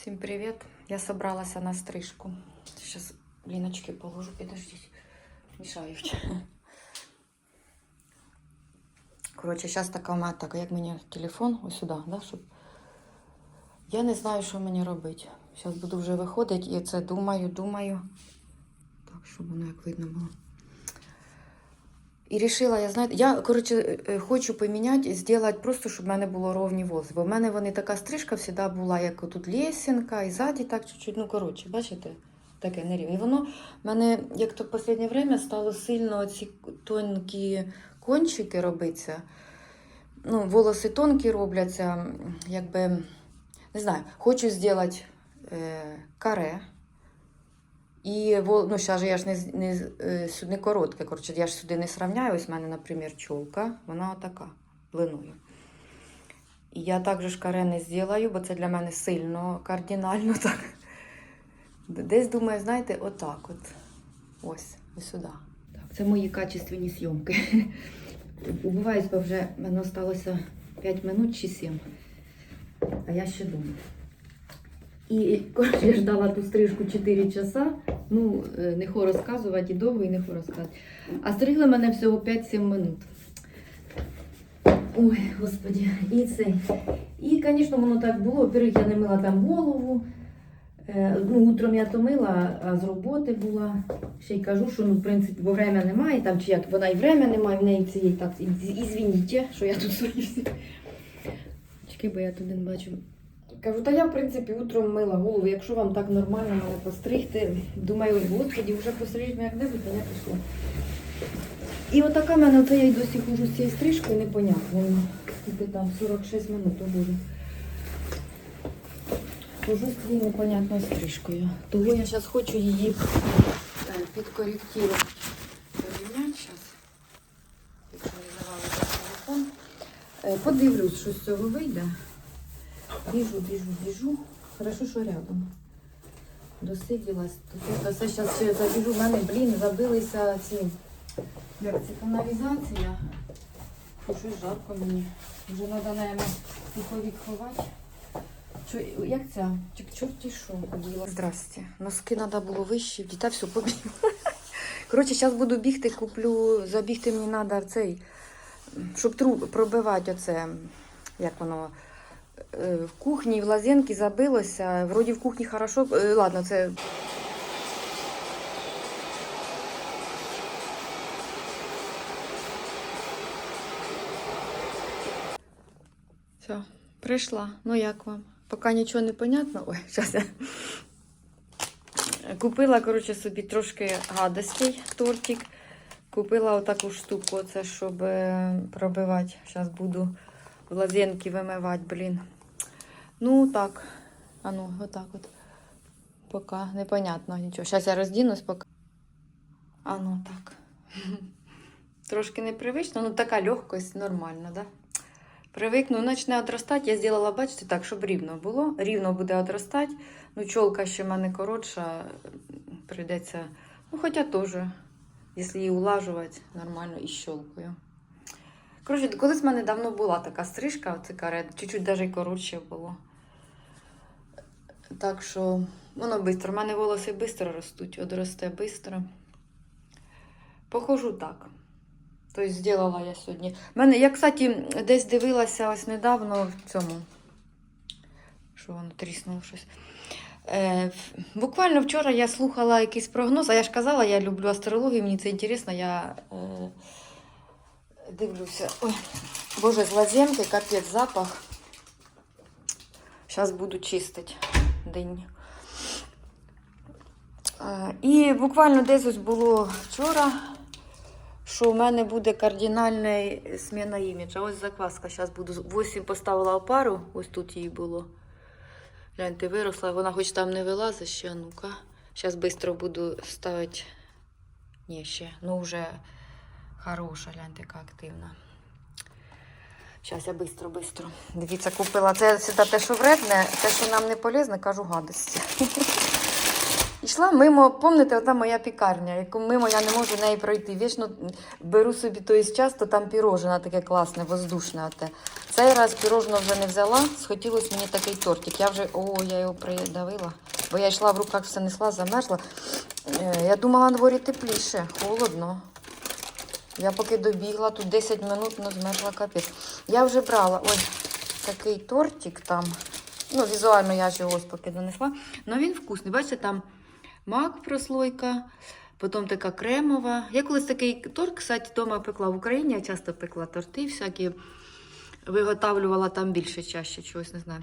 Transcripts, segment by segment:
Всім привіт! Я собралася на стрижку. Зараз ліночки положу, підождіть. Мішають. Коротше, зараз така в мене така, як мені телефон, ось сюди, да, щоб. Я не знаю, що мені робити. Зараз буду вже виходити і це думаю, думаю. Так, щоб воно як видно було. І рішила, я знаєте, я коротше е, хочу поміняти, зробити просто, щоб в мене було ровні волоси. Бо в мене вони така стрижка завжди була, як тут лесінка, і ззаді так чуть-чуть. Ну, коротше, бачите, таке нерівне. І воно в мене, як то в останнє время, стало сильно ці тонкі кончики робиться. Ну, волоси тонкі робляться, якби, не знаю, хочу зробити е, каре. І ну, зараз я ж не, не, е, сюди коротке, коротше, я ж сюди не сравняю. Ось в мене, наприклад, чолка, вона отака, длиною. І я також каре не зроблю, бо це для мене сильно кардинально так. Десь думаю, знаєте, отак от. Ось, ось сюди. Це мої качественні зйомки. Убиваюсь, бо вже в мене залишилося 5 минут чи 7. А я ще думаю. І коротше, я ждала ту стрижку 4 часа. Ну, е, не хо розказувати і довго, і не хо розказувати. А стригли мене всього 5-7 минут. Ой, господі, і це. І, звісно, воно так було. Во-первых, я не мила там голову. Е, Ну, утром я то мила, а з роботи була. Ще й кажу, що ну, в принципі, бо время немає, там чи як вона і время немає, в неї цієї так. і- і- що я тут свої всі. Чекай, бо я туди не бачу. Кажу, та я, в принципі, утром мила голову. Якщо вам так нормально мене постригти, думаю, господі, вже пострижемо як-небудь, а я пішла. І отака мене, оце я й досі хожу з цією стрижкою, непонятно. Скільки там 46 минут то буде. Хожу з цією непонятною стрижкою. Того я зараз хочу її е, підкоректувати. Порівняти зараз. Якщо телефон. Е, Подивлюсь, що з цього вийде. Біжу, біжу, біжу. Хорошо, що рядом. Досиділась. Тут це зараз ще забіжу. В мене, блін, забилися ці. Як це каналізація. Щось жарко мені. Вже треба, наверное, пуховик ховати. Чо, як ця? Чик, чорті що. Здрасте. Носки треба було вище, дітей все побіг. Коротше, зараз буду бігти, куплю, забігти мені треба цей, щоб труб пробивати оце, як воно, в кухні, в лазенки забилося. Вроді в кухні хорошо. е, Ладно, це. Все, прийшла. Ну як вам? Поки нічого не понятно. Ой, зараз я. Купила, коротше, собі трошки гадостей тортик. Купила отаку штуку, оце, щоб е, пробивати. Зараз буду лазенки вимивати, блін. Ну, так. А ну, отак от. Поки непонятно нічого. Зараз я роздінусь, поки. А ну так. Трошки непривично, ну така легкость, нормально, да? Привикну, почне одростати. Я зробила, бачите, так, щоб рівно було. Рівно буде одростати. Ну, чолка ще в мене коротша, прийдеться. Ну, хоча теж, якщо її улажувати, нормально і щолкою. Коротше, колись в мене давно була така стрижка, оце каре, чуть-чуть навіть коротше було. Так що воно швидко. У мене волоси швидко ростуть, одросте швидко. Похожу так. Тобто зробила я сьогодні. Мене, я, кстати, десь дивилася ось недавно в цьому. Що воно тріснуло щось. Е, буквально вчора я слухала якийсь прогноз, а я ж казала, я люблю астрологію, мені це інтересно, я е, дивлюся. Ой, Боже, з лазенки, капець запах. Зараз буду чистити день. І буквально десь ось було вчора що у мене буде кардинальна зміна іміджа. Ось закваска. Зараз буду 8 поставила опару, ось тут її було. Гляньте, виросла, вона хоч там не вилазить ще, ну-ка. Зараз швидко буду ставити. Ні, ще, ну вже хороша, гляньте, яка активна. Зараз я швидко, швидко. Дивіться, купила. Це завжди те, що вредне, те, що нам не полезне, кажу гадості. Йшла мимо, пам'ятаєте, ота моя пікарня, яку мимо я не можу неї пройти. Вічно беру собі той час, то там пірожне таке класне, воздушне. Оте. Цей раз пірожне вже не взяла, схотілося мені такий тортик. Я вже, о, я його придавила, бо я йшла в руках, все несла, замерзла. Е, Я думала, на дворі тепліше, холодно. Я поки добігла, тут 10 минут, ну змерзла капець. Я вже брала ось такий тортик там. Ну, візуально я ж його ось поки донесла. Ну він вкусний. Бачите, там мак прослойка, потім така кремова. Я колись такий торт, кстати, вдома пекла в Україні. Я часто пекла торти, всякі виготовлювала там більше чаще чогось, не знаю.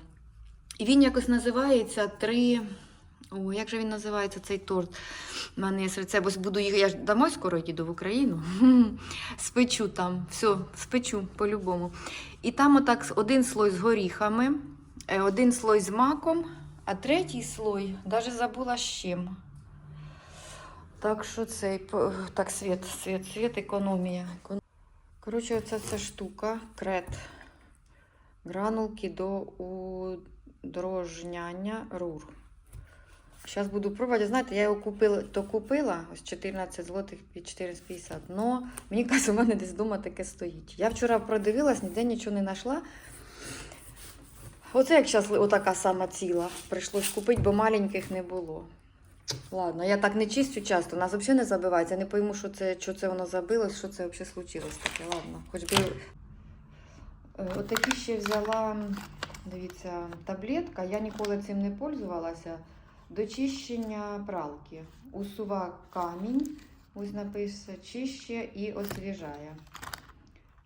І він якось називається три. О, як же він називається цей торт? У мене є рецепт, ось буду їх. Я ж домой скоро їду в Україну. Спечу там, все, спечу по-любому. І там отак один слой з горіхами, е, один слой з маком, а третій слой, навіть забула з чим. Так що цей, так, світ, світ, світ, економія. Коротше, оця ця штука, крет. Гранулки до удрожняння рур. Зараз буду пробувати. Знаєте, я його купила, то купила ось 14 злотих під 4,50. Но мені кажуть, у мене десь вдома таке стоїть. Я вчора продивилась, ніде нічого не знайшла. Оце як зараз отака сама ціла. Прийшлось купити, бо маленьких не було. Ладно, я так не чистю часто, у нас взагалі не забивається. Я не пойму, що це, що це воно забилось, що це взагалі случилось таке. Ладно, хоч би. Е, Отакі ще взяла, дивіться, таблетка. Я ніколи цим не пользувалася. До чищення пралки. Усува камінь, ось написано, чище і освіжає.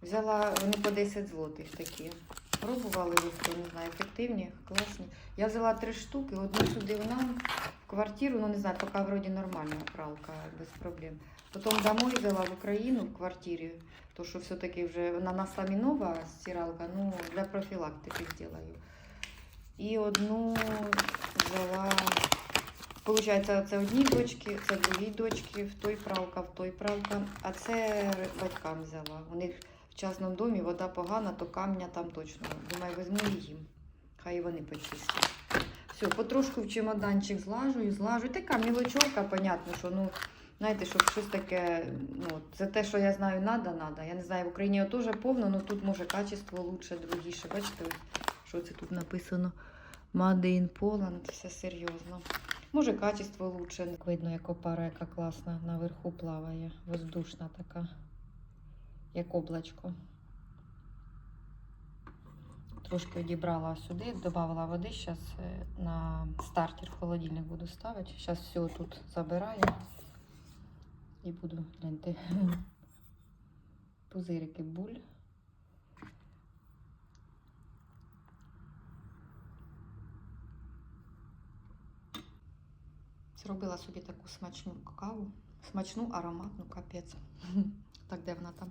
Взяла вони по 10 злотих такі. Пробували ви не знаю, ефективні, класні. Я взяла три штуки, одну сюди в нам в квартиру, ну не знаю, поки вроді нормальна пралка, без проблем. Потім домой взяла в Україну в квартирі, то що все-таки вже вона на самі нова стиралка, ну для профілактики зроблю. І одну взяла, Получається, це одній дочки, це другій дочки, в той пралка, в той пралка. А це батькам взяла. У них в частному домі вода погана, то камня там точно. Думаю, візьму і їм. Хай вони почистять. Все, потрошку в чемоданчик злажую, злажую. Така мілочовка, понятно, що ну, знаєте, щоб щось таке, ну, це те, що я знаю, надо, надо. Я не знаю, в Україні теж повно, але тут може качество лучше, другіше. Бачите, що це тут написано? Made in Poland, все серйозно. Може, качество лучше. Видно, як опара, яка класна наверху плаває. Воздушна така, як облачко. Трошки одібрала сюди, додавала води. Зараз на стартер в холодильник буду ставити. Зараз все тут забираю і буду гляньте. Пузирики буль. Зробила собі таку смачну каву, смачну, ароматну, капець. Так, де вона там?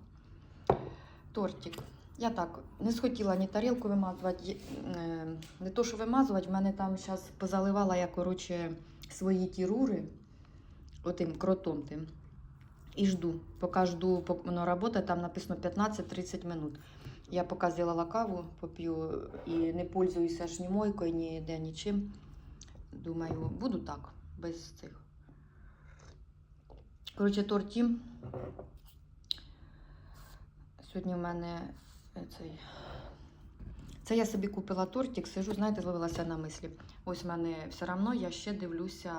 Тортик. Я так не схотіла ні тарілку вимазувати, е, не то, що вимазувати, в мене там зараз позаливала я, коротше, свої ті рури отим кротом тим. І жду. Поки жду, воно працює, там написано 15-30 минут. Я поки зробила каву, поп'ю і не пользуюся ж ні мойкою, ні де нічим. Думаю, буду так, без цих. Коротше, торті. Сьогодні в мене е, цей. Це я собі купила тортик, сижу, знаєте, зловилася на мислі. Ось в мене все одно я ще дивлюся,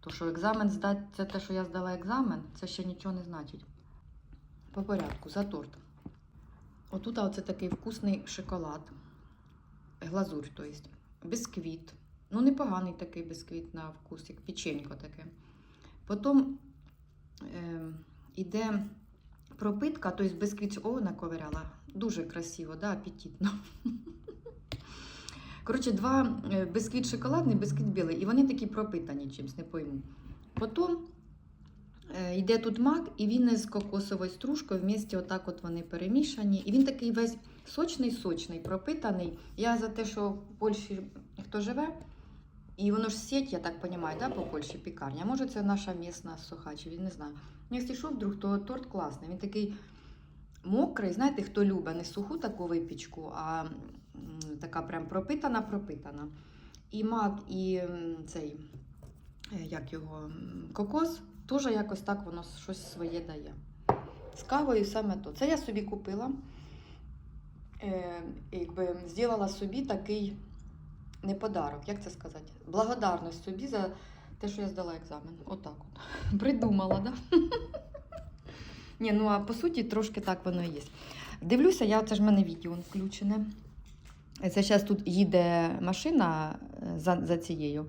то що екзамен здати, це те, що я здала екзамен, це ще нічого не значить. По порядку, за торт. Отут оце такий вкусний шоколад. Глазурь, то есть. Бісквіт. Ну, непоганий такий бісквіт на вкус, як печенько таке. Потім е, іде пропитка, тобто бісквіт, о, наковиряла. Дуже красиво, да, апетитно. Коротше, два е, бісквіт шоколадний, бісквіт білий, і вони такі пропитані чимось, не пойму. Потім е, йде тут мак, і він із кокосовою стружкою в місті отак от вони перемішані. І він такий весь сочний-сочний, пропитаний. Я за те, що в Польщі хто живе, і воно ж сеть, я так розумію, да, по Польщі пікарня. Може, це наша місна суха, чи він не знаю. Якщо що, вдруг, то торт класний. Він такий мокрий, знаєте, хто любить не суху таку випічку, а така прям пропитана, пропитана. І мак, і цей е, як його, кокос, теж якось так воно щось своє дає. З кавою саме то. Це я собі купила. Е, якби зробила собі такий не подарок, як це сказати? Благодарність собі за те, що я здала екзамен. Отак от. Придумала, да? Ні, ну а по суті, трошки так воно і є. Дивлюся, я це ж в мене відео включене. Це зараз тут їде машина е, за, за цією.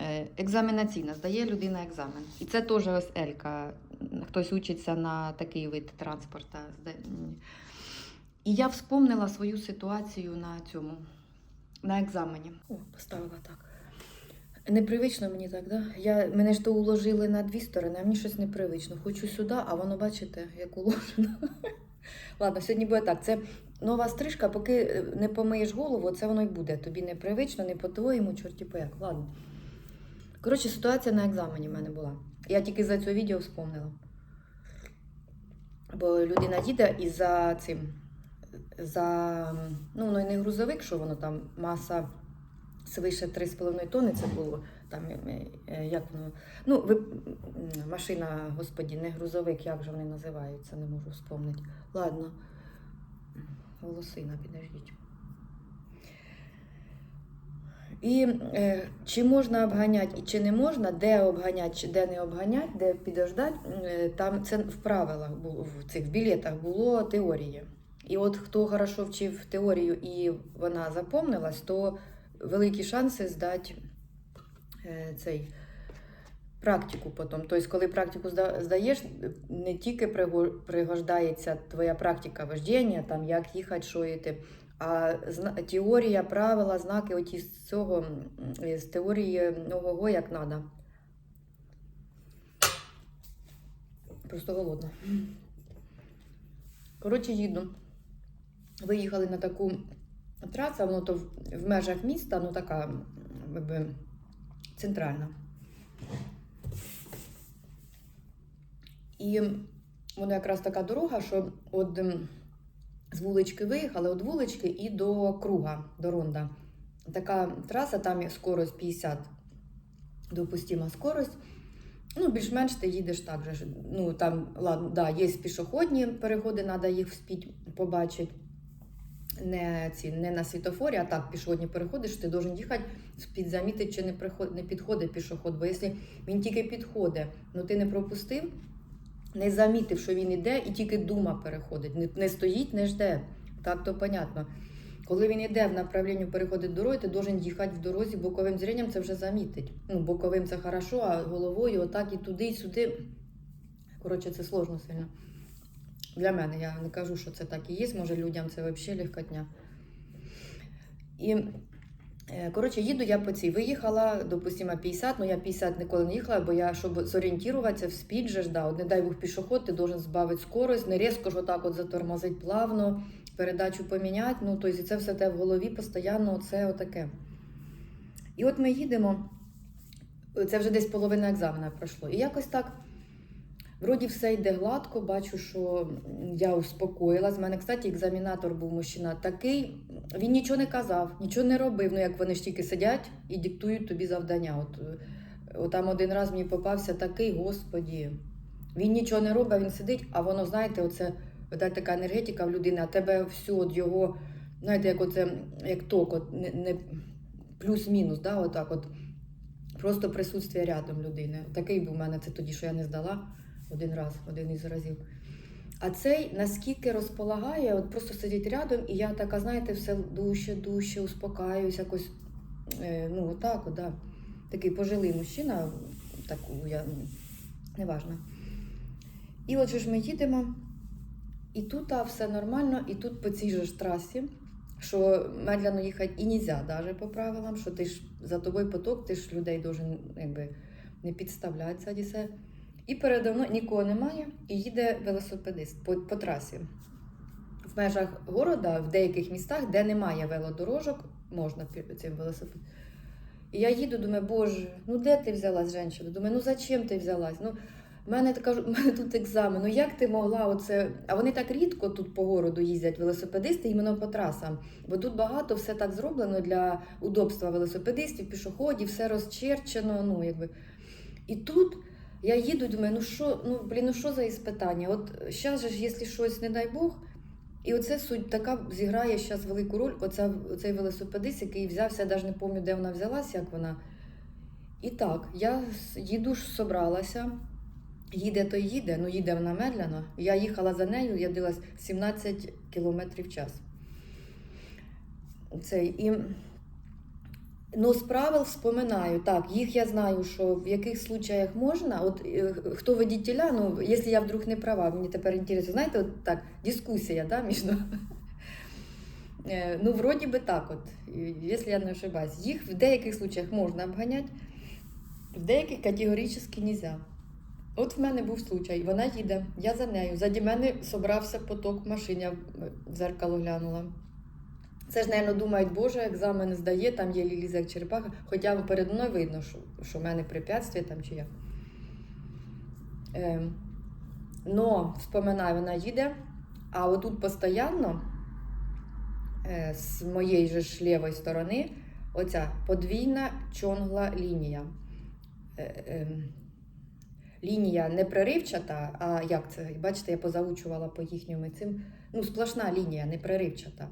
Е, Екзаменаційна, здає людина екзамен. І це теж ось Елька. Хтось учиться на такий вид транспорту. І я вспомнила свою ситуацію на цьому, на екзамені. О, поставила так. Непривично мені так, да? Я, мене ж то уложили на дві сторони, а мені щось непривично. Хочу сюди, а воно, бачите, як уложено. Ладно, сьогодні буде так. Це нова стрижка, поки е, не помиєш голову, це воно й буде. Тобі непривично, не по-твоєму, чорті по як. Ладно. Коротше, ситуація на екзамені в мене була. Я тільки за це відео вспомнила. Бо людина їде і за цим, за, ну, воно й не грузовик, що воно там маса свише 3,5 тонни це було. Там, е, е, як воно, ну, ви, машина, господі, не грузовик, як же вони називаються, не можу вспомнити. Ладно. Волосина, підождіть. І е, чи можна обганяти і чи не можна, де обганяти, де не обганяти, де підождати, е, там це в правилах в цих білетах було теорія. І от хто хорошо вчив теорію і вона запомнилась, то великі шанси здати е, цей практику потім. Тобто, коли практику здаєш, не тільки пригождається твоя практика вождіння, там як їхати, що йти, а теорія, правила, знаки оті з цього, з теорії ого як треба. Просто голодна. Коротше, їду. Виїхали на таку трасу, воно то в, межах міста, ну така якби, центральна. І воно якраз така дорога, що от з вулички виїхали, від вулички і до круга, до ронда. Така траса, там скорость 50, допустима скорость. Ну, більш-менш ти їдеш так же. Ну, там, ладно, да, є пішохідні переходи, треба їх вспіть побачити. Не, ці, не на світофорі, а так пішохідні переходи, що ти должен їхати, спід замітити, чи не, приход, не підходить пішохід. Бо якщо він тільки підходить, ну ти не пропустив, не замітив, що він іде, і тільки дума переходить. Не, не стоїть, не жде. Так то понятно. Коли він йде в направлінні переходить дороги, ти должен їхати в дорозі боковим зрінням, це вже замітить. Ну, боковим це хорошо, а головою отак і туди, і сюди. Коротше, це сложно сильно. Для мене я не кажу, що це так і є. Може, людям це взагалі легкотня. І е, коротше, їду я по цій. Виїхала, допустимо, 50, ну я 50 ніколи не їхала, бо я, щоб зорієнтуватися в спід же ж, да, от не дай Бог пішоход, ти должен збавити скорость, не різко ж отак от затормозить плавно, передачу поміняти. Ну, тобто це все те в голові постійно, це отаке. І от ми їдемо, це вже десь половина екзамена пройшло. І якось так. Вроді все йде гладко, бачу, що я успокоїлась. У мене, кстати, екзамінатор був мужчина такий. Він нічого не казав, нічого не робив. Ну, як вони ж тільки сидять і диктують тобі завдання. От, е, от там один раз мені попався такий, господі. Він нічого не робить, він сидить, а воно, знаєте, оце така енергетика в людини, а тебе всю от його, знаєте, як оце, як ток, от, не, не, плюс-мінус, да, отак от. Просто присутствие рядом людини. Такий був у мене це тоді, що я не здала один раз, один із разів. А цей наскільки розполагає, от просто сидить рядом, і я така, знаєте, все дужче, дужче, успокаюсь, якось, е, ну, отак, от, да. такий пожилий мужчина, так, я, ну, неважно. І от ж ми їдемо, і тут а, все нормально, і тут по цій же ж трасі, що медляно їхати і нельзя, навіть по правилам, що ти ж за тобою поток, ти ж людей должен якби, не підставляти себе. І передо мною нікого немає, і їде велосипедист по, по трасі. В межах города, в деяких містах, де немає велодорожок, можна цим велосипедом. І я їду, думаю, боже, ну де ти взялась, жінка? Думаю, ну зачем ти взялась? Ну, в мене така в мене тут екзамен. Ну як ти могла оце? А вони так рідко тут по городу їздять велосипедисти, іменно по трасам. Бо тут багато все так зроблено для удобства велосипедистів, пішоходів, все розчерчено. Ну якби і тут. Я їду, думаю, ну що, ну блін, ну що за іспитання? От зараз же ж, якщо щось, не дай Бог, і оце суть така зіграє зараз велику роль. Оця, оцей велосипедист, який взявся, я навіть не пам'ятаю, де вона взялася, як вона. І так, я їду ж собралася. Їде то їде, ну їде вона медляно. Я їхала за нею, я дивилась 17 км в час. Цей, і, ну, з правил вспоминаю. Так, їх я знаю, що в яких случаях можна. От е, хто водітеля, ну, якщо я вдруг не права, мені тепер інтересно, знаєте, от так, дискусія, да, між. Е, Ну, вроді би так, от, якщо я не ошибаюсь. Їх в деяких случаях можна обганяти, в деяких категорично не можна. От в мене був случай, вона їде, я за нею. Заді мене собрався поток машин, я в зеркало глянула. Це ж, мабуть, думають, Боже, екзамен здає, там є лізе як черепаха, хоча передо мною видно, що, що в мене препятствие там чи як. Е, но, вспоминаю, вона їде, а отут постійно е, з моєї ж лівої сторони оця подвійна чонгла лінія. Е, е, лінія не преривчата, а як це? Бачите, я позаучувала по їхньому цим. Ну, сплошна лінія, не преривчата.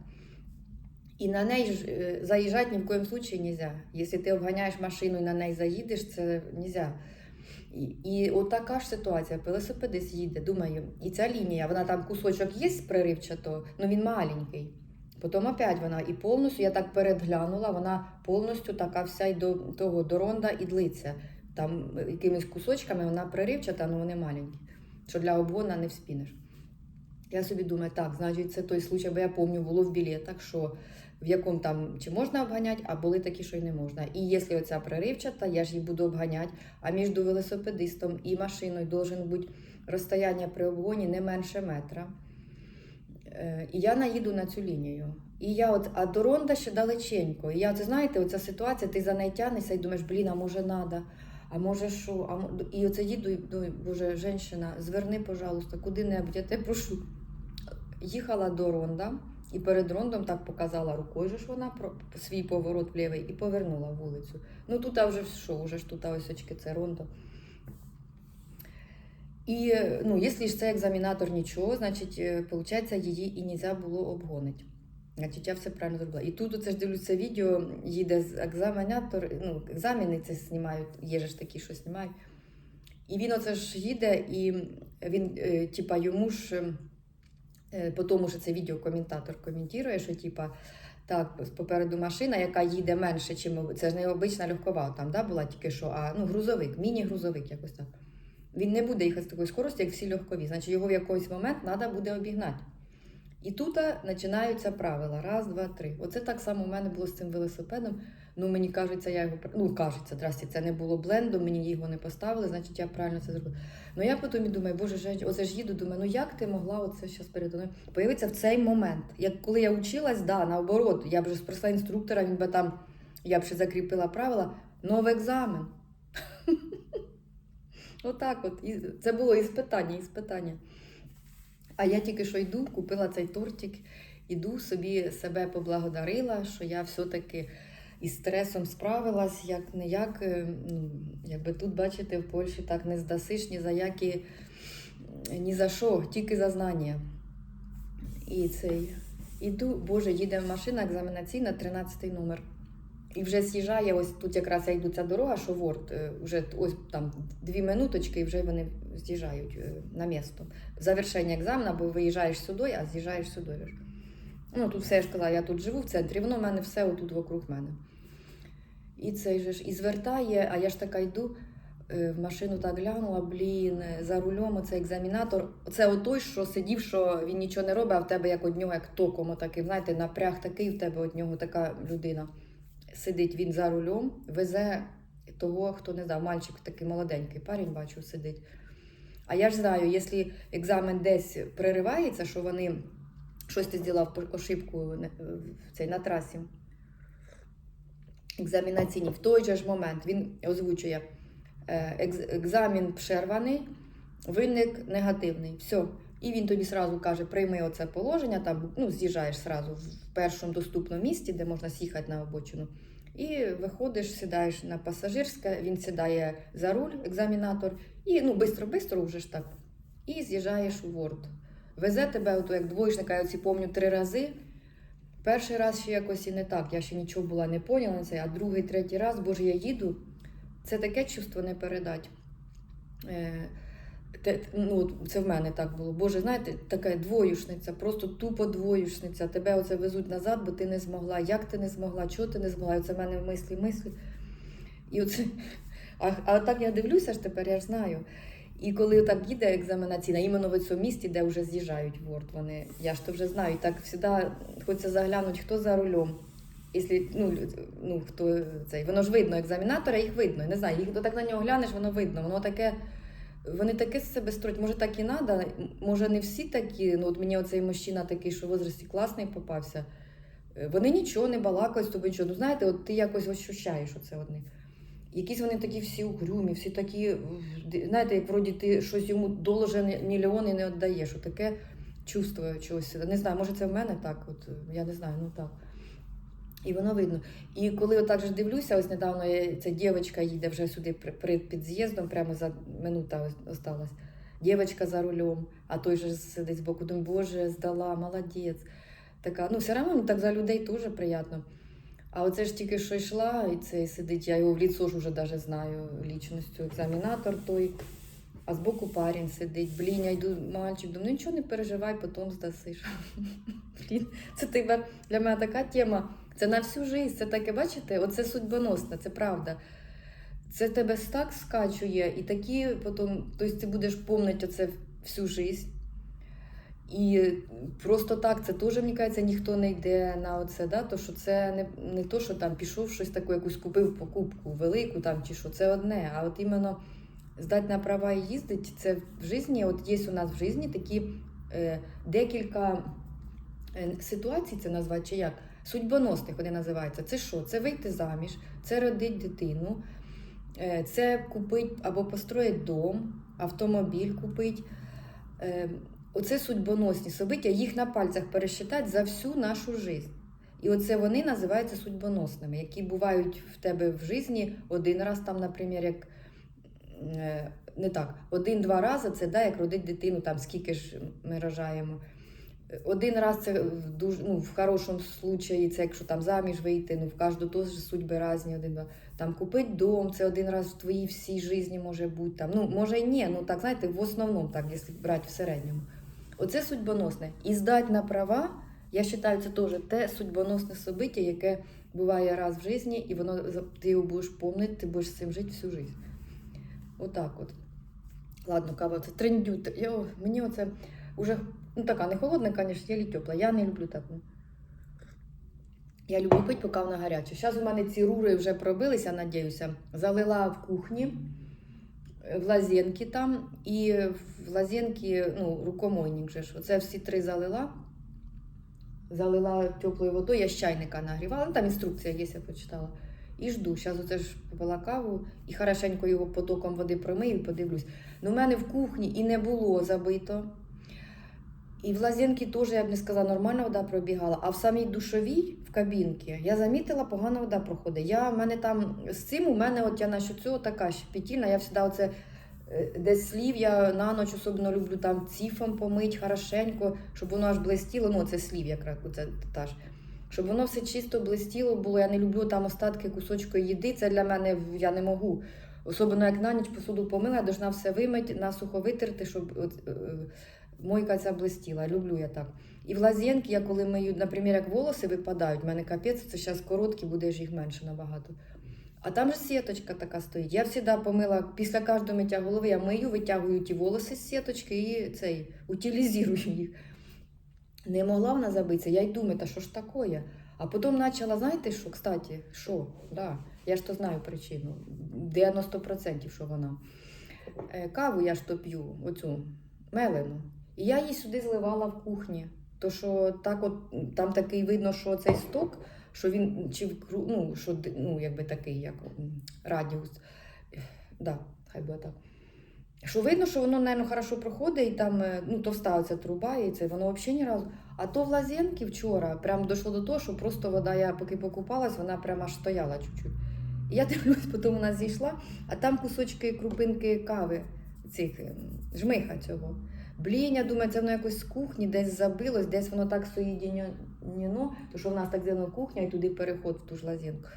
І на неї ж е, заїжджати ні в коєму случаї не можна. Якщо ти обганяєш машину і на неї заїдеш, це не можна. І, і от така ж ситуація. Велосипедист їде, думаю, і ця лінія, вона там кусочок є преривчато, але він маленький. Потім опять вона і повністю, я так передглянула, вона повністю така вся й до того до ронда і длиться. Там е, якимись кусочками вона преривчата, але вони маленькі. Що для обгона не вспінеш. Я собі думаю, так, значить, це той случай, бо я пам'ятаю, було в білетах, що в якому там чи можна обганяти, а були такі, що й не можна. І якщо оця преривчата, я ж її буду обганяти, а між велосипедистом і машиною должен бути розстояння при обгоні не менше метра. Е, І я наїду на цю лінію. І я от, а до Ронда ще далеченько. І я, це знаєте, оця ситуація, ти за неї тягнешся і думаєш, блін, а може надо, а може що? А, і оце їду, і думаю, боже, жінка, зверни, пожалуйста, куди-небудь, я тебе прошу. Їхала до Ронда, і перед Рондом так показала рукою, ж вона про свій поворот влівий і повернула вулицю. Ну тут а вже що, вже ж тут ось очки, це Рондо. І ну, якщо ж це екзамінатор нічого, значить, виходить, її і не можна було обгонити. Значить, я все правильно зробила. І тут оце ж дивлюся відео, їде екзаменатор, ну, екзамени це знімають, є ж такі, що знімають. І він оце ж їде, і він, е, типа, йому ж, е, по тому, що це відео коментатор коментує, що типа, так, попереду машина, яка їде менше, чим це ж не обична легкова там, да, була тільки що, а ну, грузовик, міні-грузовик якось так. Він не буде їхати з такою скоростю, як всі легкові. Значить, його в якийсь момент треба буде обігнати. І тут починаються правила. Раз, два, три. Оце так само у мене було з цим велосипедом. Ну, мені кажеться, я його ну, кажеться, здрасте, це не було блендом, мені його не поставили, значить я правильно це зробила. Ну я потім і думаю, боже, Жень, оце ж їду, думаю, ну як ти могла оце зараз передо мною появитися в цей момент? Як коли я училась, да, наоборот, я б вже спросила інструктора, він би там, я б ще закріпила правила, новий екзамен. Отак от. Це було іспитання, іспитання. А я тільки що йду, купила цей тортик, іду собі себе поблагодарила, що я все-таки із стресом справилась, як не як. е, Ну, якби тут, бачите, в Польщі так не здасиш ні за які, ні за що, тільки за знання. І цей. Іду, Боже, їде машина екзаменаційна, 13 номер. І вже з'їжджає, ось тут якраз я йду ця дорога, що Ворд, е, вже ось там дві минуточки, і вже вони з'їжджають е, на місто. Завершення екзамену, бо виїжджаєш сюди, а з'їжджаєш сюди. Ну, тут все я ж казала, я тут живу в центрі, воно в мене все отут вокруг мене. І цей же ж і звертає, а я ж така йду е, в машину так глянула, блін, за рулем оцей екзамінатор. Це отой, що сидів, що він нічого не робить, а в тебе як од нього, як током, отакий, знаєте, напряг такий в тебе од нього така людина. Сидить він за рулем, везе того, хто не знав, мальчик такий молоденький, парень бачу, сидить. А я ж знаю, якщо екзамен десь переривається, що вони щось ти зробив ошибку цей на трасі. Екзамінаційні, в той же ж момент він озвучує е, екз- екзамен перерваний, виник негативний. Все. І він тобі сразу каже, прийми оце положення, там ну, з'їжджаєш сразу в першому доступному місці, де можна с'їхати на обочину. І виходиш, сідаєш на пасажирське, він сідає за руль, екзамінатор, і ну, бистро-бистро вже ж так. І з'їжджаєш у Ворд. Везе тебе, ото, як двоєчника, я оці помню три рази. Перший раз ще якось і не так. Я ще нічого була не поняла на це, а другий, третій раз, боже, я їду. Це таке чувство не передать. Ну, це в мене так було. Боже, знаєте, така двоюшниця, просто тупо двоюшниця. Тебе оце везуть назад, бо ти не змогла. Як ти не змогла, чого ти не змогла? Це в мене в мислі, мислі. І оце, а, а так я дивлюся ж тепер, я ж знаю. І коли так їде екзаменаційна, іменно в цьому місті, де вже з'їжджають в вони, я ж то вже знаю, так завжди хочеться заглянути, хто за рулем. Якщо, ну, ну, хто цей, воно ж видно, екзаменатора їх видно. Не знаю, їх так на нього глянеш, воно видно. Воно таке, вони таке з себе строять. Може, так і треба, може, не всі такі. Ну, от мені оцей мужчина такий, що в возрасті класний попався. Е, Вони нічого не балакають з тобою, нічого. Ну, знаєте, от ти якось ощущаєш оце одне. Якісь вони такі всі угрюмі, всі такі, знаєте, як вроді ти щось йому доложен мільйон не віддаєш. Таке чувство чогось. Не знаю, може це в мене так, от я не знаю, ну так. І воно видно. І коли отак же дивлюся, ось недавно я- ця дівчинка їде вже сюди при- перед під'їздом, прямо за минута ось осталась. Дівчинка за рулем, а той же сидить збоку, думаю, боже, здала, молодець. Така, ну все одно так за людей теж приємно. А оце ж тільки що йшла, і цей сидить, я його в ліцо ж уже даже знаю лічністю, екзаменатор той. А збоку парень сидить, блін, я йду мальчик, думаю, ну нічого не переживай, потім здасиш. Блін, це тебе для мене така тема. Це на всю життя, це таке, бачите, оце судьбоносне, це правда. Це тебе так скачує, і такі потім, тобто ти будеш пам'ятати оце всю життя. І просто так, це теж, мені кажеться, ніхто не йде на оце, да? то що це не, не то, що там пішов щось таке, якусь купив покупку велику там чи що, це одне. А от іменно здати на права і їздити, це в житті, от є у нас в житті такі е, декілька е, ситуацій, це назвати чи як, судьбоносних вони називаються. Це що? Це вийти заміж, це родити дитину, е, це купити або построїти дом, автомобіль купити. Е, Оце судьбоносні собиття, їх на пальцях пересчитати за всю нашу життя. І оце вони називаються судьбоносними, які бувають в тебе в житті один раз, там, наприклад, як е, не так, один-два рази це да, як родить дитину, там скільки ж ми рожаємо. Один раз це дуже ну, в хорошому случаї, це якщо там заміж вийти, ну в кожну теж судьби різні один. Там купити дом, це один раз в твоїй всій житті може бути. Там, ну, може і ні, ну так, знаєте, в основному, так, якщо брати в середньому. Оце судьбоносне. І здати на права, я вважаю, це теж те судьбоносне собиття, яке буває раз в житті, і воно ти його будеш пам'ятати, ти будеш з цим жити всю життя. Отак от. Ладно, кава, це трендю. Мені оце уже ну така не холодна, звісно, є тепла. Я не люблю таку. Я люблю пити, поки вона гаряча. Зараз у мене ці рури вже пробилися, надіюся. Залила в кухні, е, в лазенки там, і в лазенки, ну, рукомойник же ж. Оце всі три залила. Залила теплою водою, я з чайника нагрівала. Ну, там інструкція є, я почитала. І жду. Зараз оце ж попила каву і хорошенько його потоком води промию і подивлюсь. Ну, в мене в кухні і не було забито. І в лазенки теж, я б не сказала, нормальна вода пробігала. А в самій душовій, в кабінці, я замітила, погана вода проходить. Я, в мене там з цим, у мене от я на що цього така щепетільна. Я завжди оце е, десь слів, я на ніч особливо люблю там ціфом помить хорошенько, щоб воно аж блистіло. Ну, це слів якраз, оце та ж. Щоб воно все чисто блистіло було. Я не люблю там остатки кусочку їди. Це для мене я не можу. Особливо як на ніч посуду помила, я должна все вимити, насухо витерти, щоб от, е, мойка ця блистіла. Люблю я так. І в лазєнки, коли мию, наприклад, як волоси випадають, в мене капець, це зараз короткі, буде ж їх менше набагато. А там же сіточка така стоїть. Я завжди помила після кожного миття голови, я мию, витягую ті волоси з сіточки і цей утилізую їх. Не могла вона забитися, я й думаю, та що ж таке? А потім почала, знаєте що, кстати, що? Да, я ж то знаю причину. 90% що вона. Е, Каву я ж то п'ю, оцю мелену. Я її сюди зливала в кухні. То що так от там такий видно, що цей сток, що він чи вкру- ну, що ну, якби такий, як радіус. Да, хай буде так. Що видно, що воно, мабуть, хорошо проходить, і там е, ну, товста ця труба, і це воно взагалі ні разу. А то в Лазенки вчора прям дійшло до того, що просто вода, я поки покупалась, вона прямо аж стояла чуть-чуть. Я дивлюсь, потім вона зійшла, а там кусочки крупинки кави, цих ем, жмиха цього. Блін, я думаю, це воно якось з кухні десь забилось, десь воно так соєдінено, то що в нас так зелена кухня і туди переход в ту ж лазінку.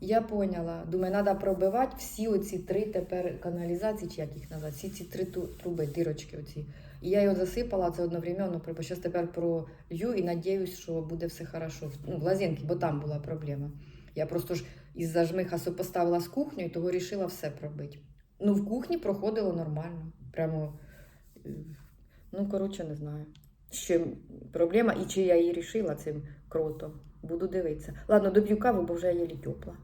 Я поняла. Думаю, треба пробивати всі оці три тепер каналізації, чи як їх назвати, всі ці три труби, дирочки оці. І я його засипала, це одновременно. Зараз тепер пролью і надіюсь, що буде все хорошо. Ну, в лазінки, бо там була проблема. Я просто ж із-за жмиха сопоставила з кухнею, того вирішила все пробити. Ну, в кухні проходило нормально. Прямо, е, ну, коротше, не знаю. Що проблема, і чи я її рішила цим кротом. Буду дивитися. Ладно, доб'ю каву, бо вже є тепла.